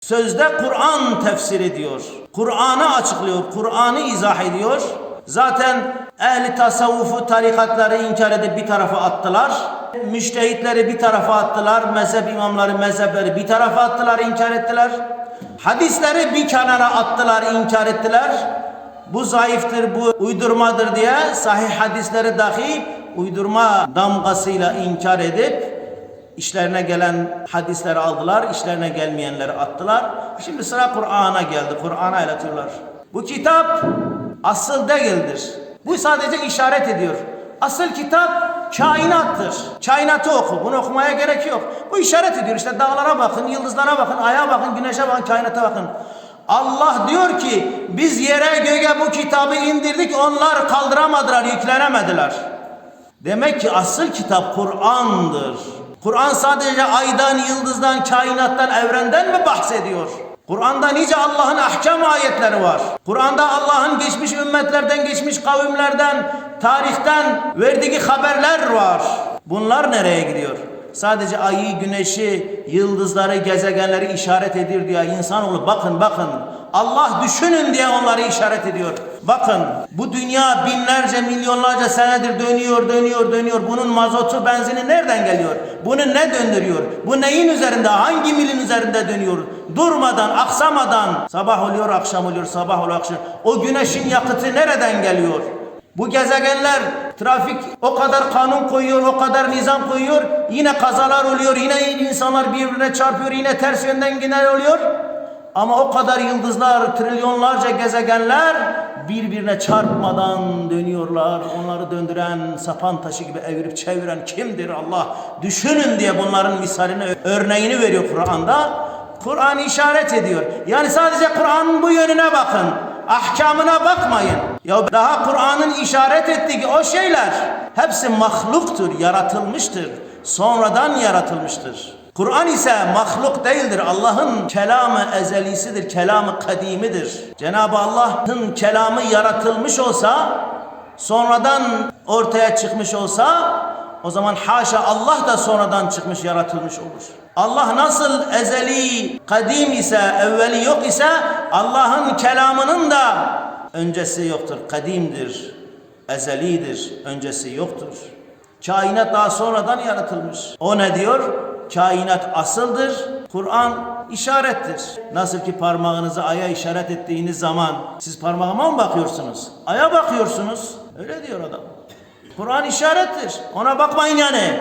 Sözde Kur'an tefsir ediyor. Kur'an'ı açıklıyor, Kur'an'ı izah ediyor. Zaten ehli tasavvufu tarikatları inkar edip bir tarafa attılar. Müştehitleri bir tarafa attılar. Mezhep imamları mezhepleri bir tarafa attılar, inkar ettiler. Hadisleri bir kenara attılar, inkar ettiler. Bu zayıftır, bu uydurmadır diye sahih hadisleri dahi uydurma damgasıyla inkar edip İşlerine gelen hadisleri aldılar, işlerine gelmeyenleri attılar. Şimdi sıra Kur'an'a geldi. Kur'an'a el atıyorlar. Bu kitap asıl değildir. Bu sadece işaret ediyor. Asıl kitap kainattır. Kainatı oku. Bunu okumaya gerek yok. Bu işaret ediyor. İşte dağlara bakın, yıldızlara bakın, aya bakın, güneşe bakın, kainata bakın. Allah diyor ki biz yere göğe bu kitabı indirdik onlar kaldıramadılar, yüklenemediler. Demek ki asıl kitap Kur'an'dır. Kur'an sadece aydan, yıldızdan, kainattan, evrenden mi bahsediyor? Kur'an'da nice Allah'ın ahkam ayetleri var. Kur'an'da Allah'ın geçmiş ümmetlerden, geçmiş kavimlerden, tarihten verdiği haberler var. Bunlar nereye gidiyor? Sadece ayı, güneşi, yıldızları, gezegenleri işaret ediyor diye insanoğlu bakın bakın. Allah düşünün diye onları işaret ediyor. Bakın bu dünya binlerce milyonlarca senedir dönüyor dönüyor dönüyor. Bunun mazotu benzini nereden geliyor? Bunu ne döndürüyor? Bu neyin üzerinde hangi milin üzerinde dönüyor? Durmadan aksamadan sabah oluyor akşam oluyor sabah oluyor akşam. O güneşin yakıtı nereden geliyor? Bu gezegenler trafik o kadar kanun koyuyor, o kadar nizam koyuyor. Yine kazalar oluyor, yine insanlar birbirine çarpıyor, yine ters yönden gider oluyor. Ama o kadar yıldızlar, trilyonlarca gezegenler birbirine çarpmadan dönüyorlar. Onları döndüren, sapan taşı gibi evirip çeviren kimdir Allah? Düşünün diye bunların misalini, örneğini veriyor Kur'an'da. Kur'an işaret ediyor. Yani sadece Kur'an'ın bu yönüne bakın. Ahkamına bakmayın. Ya daha Kur'an'ın işaret ettiği o şeyler hepsi mahluktur, yaratılmıştır. Sonradan yaratılmıştır. Kur'an ise mahluk değildir. Allah'ın kelamı ezelisidir, kelamı kadimidir. Cenab-ı Allah'ın kelamı yaratılmış olsa, sonradan ortaya çıkmış olsa, o zaman haşa Allah da sonradan çıkmış, yaratılmış olur. Allah nasıl ezeli, kadim ise, evveli yok ise, Allah'ın kelamının da öncesi yoktur, kadimdir, ezelidir, öncesi yoktur. Kainat daha sonradan yaratılmış. O ne diyor? Kainat asıldır, Kur'an işarettir. Nasıl ki parmağınızı aya işaret ettiğiniz zaman siz parmağıma mı bakıyorsunuz? Aya bakıyorsunuz. Öyle diyor adam. Kur'an işarettir. Ona bakmayın yani.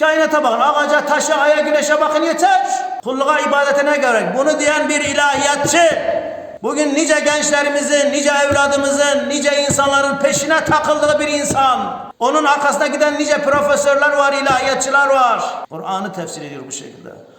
Kainata bakın. Ağaca, taşa, aya, güneşe bakın yeter. Kulluğa ibadetine gerek. Bunu diyen bir ilahiyatçı Bugün nice gençlerimizin, nice evladımızın, nice insanların peşine takıldığı bir insan. Onun arkasına giden nice profesörler var, ilahiyatçılar var. Kur'an'ı tefsir ediyor bu şekilde.